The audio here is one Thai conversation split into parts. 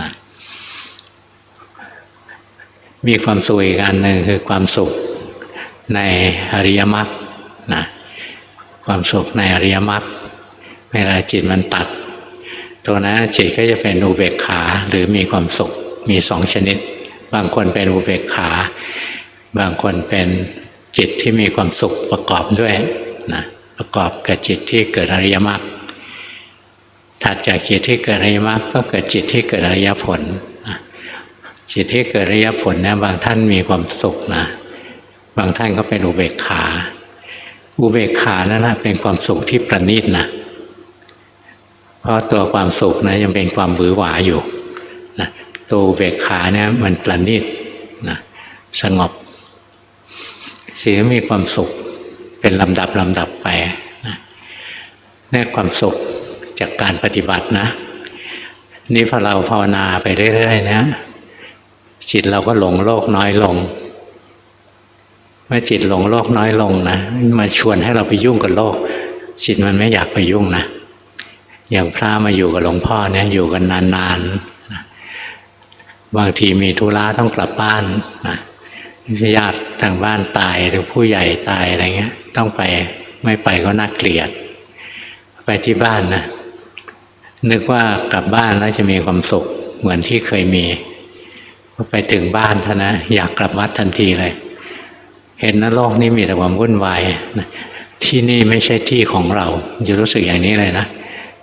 นะมีความสุขอีกอันหนึ่งคือความสุขในอริยมรรคนะความสุขในอริยมรรคเวลาจิตมันตัด ตัวนั้นจิตก็จะเป็นอุเบกขาหรือมีความสุขมีสองชนิด บางคนเป็นอุเบกขา บางคนเป็นจิตที่มีความสุขประกอบด้วยนะประกอบกับจิตที่เกิดอริยมรรค ถัดจากจิตที่เกิดอริยมรรคก็เกิดจิตที่เกิดอริยผลจิตที่เกิดอริยผลเนี่ยบางท่านมีความสุขนะ บางท่านก็เป็นอุเบกขา อุเบกขานั่นนะเป็นความสุขที่ประณีตนะเพราะตัวความสุขนะยังเป็นความหวือหวาอยู่นะตัวอุเบกขาเนี่ยมันประณีตนะสงบสิ่งมีความสุขเป็นลำดับลำดับไปนะนี่ความสุข จากการปฏิบัตินะ นี่พอเราภาวนาไปเรื่อยๆนะจิตเราก็หลงโลกน้อยลง เมื่อจิตหลงโลกน้อยลงนะมาชวนให้เราไปยุ่งกับโลก จิตมันไม่อยากไปยุ่งนะอย่างพระมาอยู่กับหลวงพ่อเนี่ยอยู่กันนานๆบางทีมีธุระต้องกลับบ้านนะญาติทางบ้านตายหรือผู้ใหญ่ตายอะไรเงี้ย ต้องไปไม่ไปก็น่าเกลียด ไปที่บ้านนะ นึกว่ากลับบ้านแล้วจะมีความสุขเหมือนที่เคยมีพอไปถึงบ้านท่านะ อยากกลับวัดทันทีเลย เห็นนะโลกนี้มีแต่ความวุ่นวายที่นี่ไม่ใช่ที่ของเราจะรู้สึกอย่างนี้เลยนะ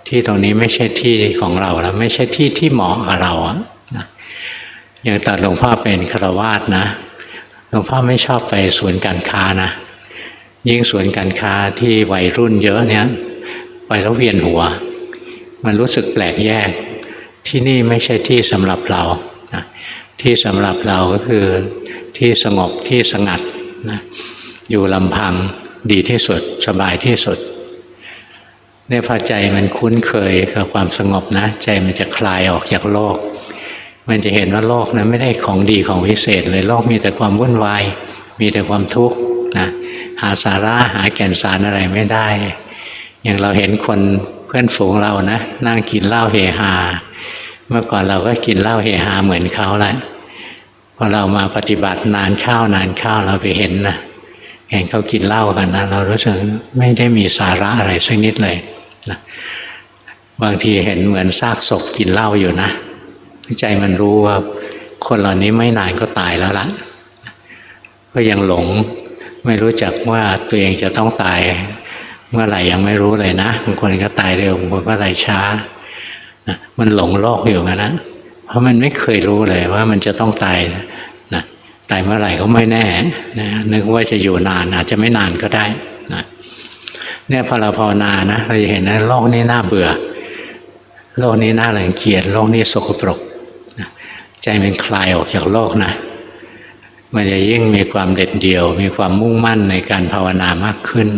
ที่ตรงนี้ไม่ใช่ที่ของเราแล้วไม่ใช่ที่ที่เหมาะกับเราอะอย่างตอนหลวงพ่อเป็นฆราวาสนะหลวงพ่อไม่ชอบไปศูนย์การค้านะยิ่งศูนย์การค้าที่วัยรุ่นเยอะเนี่ยไปแล้วเวียนหัว มันรู้สึกแปลกแยก ที่นี่ไม่ใช่ที่สำหรับเรานะที่สำหรับเราก็คือที่สงบที่สงัดนะอยู่ลำพังดีที่สุดสบายที่สุดเนี่ยพอใจมันคุ้นเคยกับความสงบนะ ใจมันจะคลายออกจากโลก มันจะเห็นว่าโลกนะไม่ได้ของดีของวิเศษเลยโลกมีแต่ความวุ่นวาย มีแต่ความทุกข์นะหาสาระหาแก่นสารอะไรไม่ได้ อย่างเราเห็นคน พื่อนฝูงเรานะนั่งกินเหล้าเฮฮาเมื่อก่อนเราก็กินเหล้าเฮฮาเหมือนเขาแหละพอเรามาปฏิบัตินานข้าวนานข้าวเราไปเห็นนะเห็นเขากินเหล้ากันนะเรารู้สึกไม่ได้มีสาระอะไรสักนิดเลยนะบางทีเห็นเหมือนซากศพกินเหล้าอยู่นะ ใจมันรู้ว่าคนเหล่านี้ไม่นานก็ตายแล้วละก็ยังหลงไม่รู้จักว่าตัวเองจะต้องตาย เมื่อไหร่ยังไม่รู้เลยนะบางคนก็ตายเร็วบางคนก็ตายช้านะมันหลงโลกอยู่งั้นนะเพราะมันไม่เคยรู้เลยว่ามันจะต้องตายนะตายเมื่อไหร่ก็ไม่แน่นะนึกว่าจะอยู่นานอาจจะไม่นานก็ได้นะเนี่ยพอเราภาวนานะเราจะเห็นนะโลกนี้น่าเบื่อ โลกนี้น่ารังเกียจโลกนี้สกปรกนะใจมันคลายออกจากโลกนะมันจะยิ่งมีความเด็ดเดี่ยว มีความมุ่งมั่นในการภาวนามากขึ้น